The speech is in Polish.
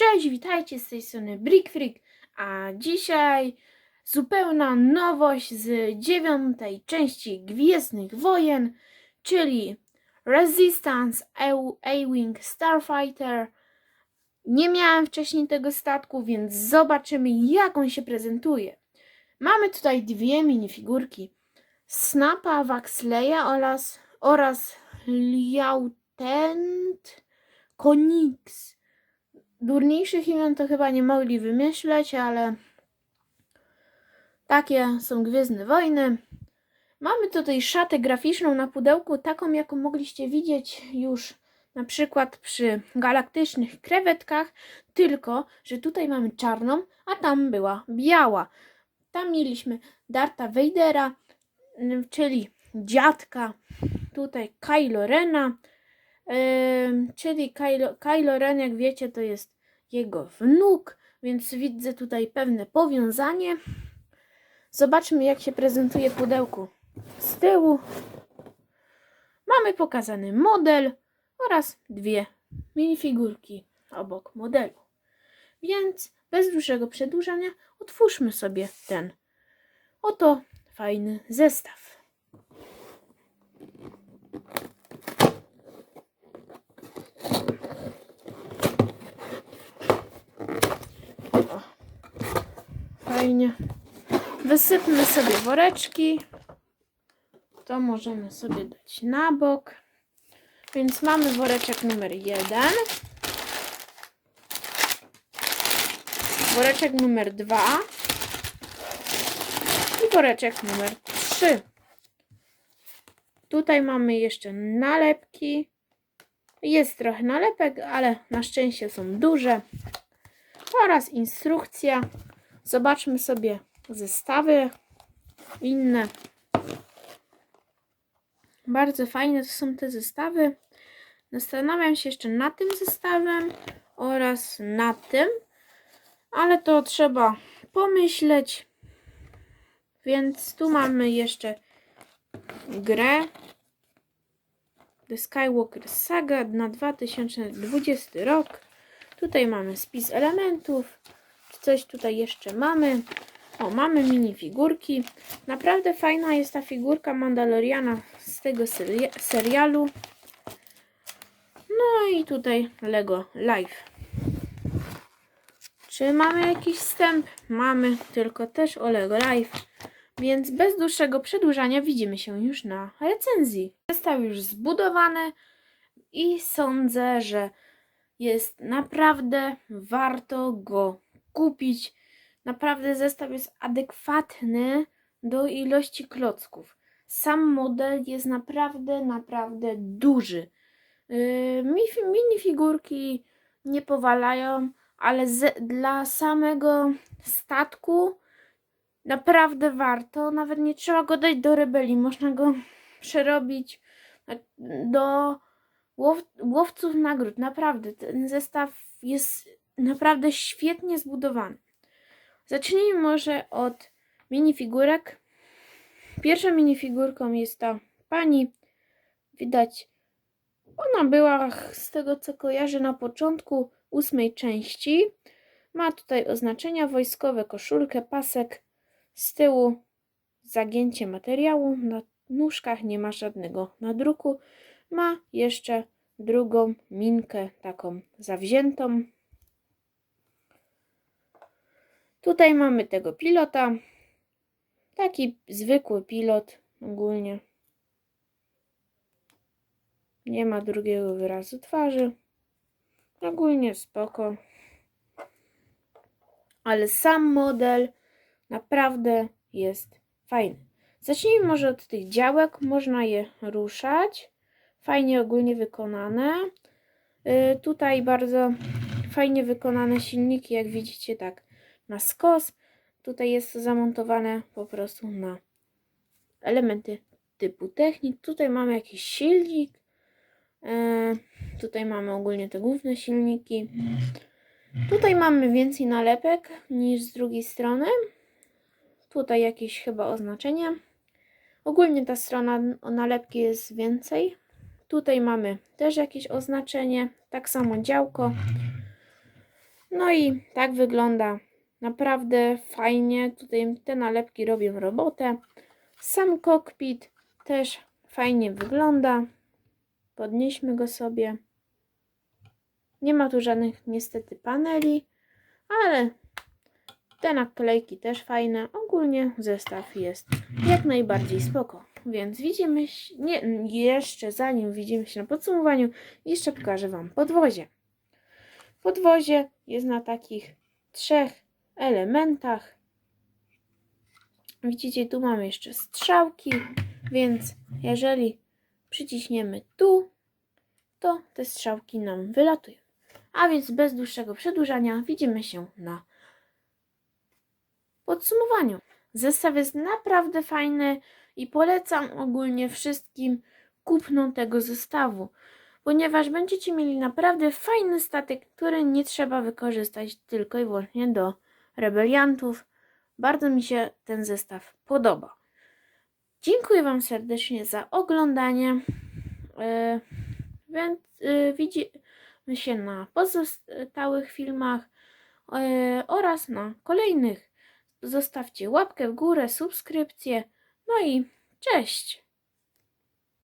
Cześć, witajcie z tej strony Brick Freak, a dzisiaj zupełna nowość z dziewiątej części Gwiezdnych Wojen, czyli Resistance A-Wing Starfighter. Nie miałem wcześniej tego statku, więc zobaczymy jak on się prezentuje. Mamy tutaj dwie minifigurki. Snapa Waxleya oraz, oraz Lieutenant Konix. Durniejszych imion to chyba nie mogli wymyśleć, ale takie są Gwiezdne Wojny. Mamy tutaj szatę graficzną na pudełku, taką jaką mogliście widzieć już na przykład przy galaktycznych krewetkach, tylko że tutaj mamy czarną, a tam była biała. Tam mieliśmy Darta Vadera, czyli dziadka, tutaj Kylo Rena, czyli Kylo, Kylo Ren, jak wiecie, to jest jego wnuk, więc widzę tutaj pewne powiązanie. Zobaczmy, jak się prezentuje pudełku z tyłu. Mamy pokazany model oraz dwie minifigurki obok modelu. Więc bez dłuższego przedłużania otwórzmy sobie ten oto fajny zestaw. O, fajnie. Wysypmy sobie woreczki. To możemy sobie dać na bok. Więc mamy woreczek numer jeden. Woreczek numer dwa. I woreczek numer trzy. Tutaj mamy jeszcze nalepki. Jest trochę nalepek, ale na szczęście są duże oraz instrukcja. Zobaczmy sobie zestawy inne. Bardzo fajne to są te zestawy. Zastanawiam się jeszcze nad tym zestawem oraz nad tym, ale to trzeba pomyśleć. Więc tu mamy jeszcze grę The Skywalker Saga na 2020 rok. Tutaj mamy spis elementów. Coś tutaj jeszcze mamy. O, mamy minifigurki. Naprawdę fajna jest ta figurka Mandaloriana z tego seria- serialu. No i tutaj Lego Live. Czy mamy jakiś wstęp? Mamy, tylko też o Lego Live. Więc bez dłuższego przedłużania widzimy się już na recenzji. Został już zbudowany i sądzę, że jest naprawdę warto go kupić. Naprawdę zestaw jest adekwatny do ilości klocków. Sam model jest naprawdę, naprawdę duży. Yy, mi- minifigurki nie powalają, ale z, dla samego statku naprawdę warto. Nawet nie trzeba go dać do rebelii. Można go przerobić do łow, łowców nagród. Naprawdę, ten zestaw jest naprawdę świetnie zbudowany. Zacznijmy może od minifigurek. Pierwszą minifigurką jest ta pani. Widać, ona była z tego co kojarzę na początku ósmej części. Ma tutaj oznaczenia wojskowe, koszulkę, pasek. Z tyłu zagięcie materiału. Na nóżkach nie ma żadnego nadruku. Ma jeszcze drugą minkę taką zawziętą. Tutaj mamy tego pilota. Taki zwykły pilot ogólnie. Nie ma drugiego wyrazu twarzy. Ogólnie spoko. Ale sam model naprawdę jest fajny. Zacznijmy może od tych działek. Można je ruszać. Fajnie ogólnie wykonane. Y, tutaj bardzo fajnie wykonane silniki, jak widzicie, tak na skos. Tutaj jest to zamontowane po prostu na elementy typu technik. Tutaj mamy jakiś silnik. E, tutaj mamy ogólnie te główne silniki. Tutaj mamy więcej nalepek niż z drugiej strony. Tutaj jakieś chyba oznaczenie. Ogólnie ta strona nalepki jest więcej. Tutaj mamy też jakieś oznaczenie. Tak samo działko. No i tak wygląda. Naprawdę fajnie. Tutaj te nalepki robią robotę. Sam kokpit też fajnie wygląda. Podnieśmy go sobie. Nie ma tu żadnych niestety paneli, ale te naklejki też fajne. Ogólnie zestaw jest jak najbardziej spoko. Więc widzimy się, nie, jeszcze zanim widzimy się na podsumowaniu, jeszcze pokażę Wam podwozie. Podwozie jest na takich trzech elementach. Widzicie, tu mamy jeszcze strzałki, więc jeżeli przyciśniemy tu, to te strzałki nam wylatują. A więc bez dłuższego przedłużania widzimy się na podsumowaniu. Zestaw jest naprawdę fajny i polecam ogólnie wszystkim kupno tego zestawu, ponieważ będziecie mieli naprawdę fajny statek, który nie trzeba wykorzystać tylko i wyłącznie do rebeliantów. Bardzo mi się ten zestaw podoba. Dziękuję Wam serdecznie za oglądanie. E, więc e, widzimy się na pozostałych filmach e, oraz na kolejnych. Zostawcie łapkę w górę, subskrypcję. No i cześć!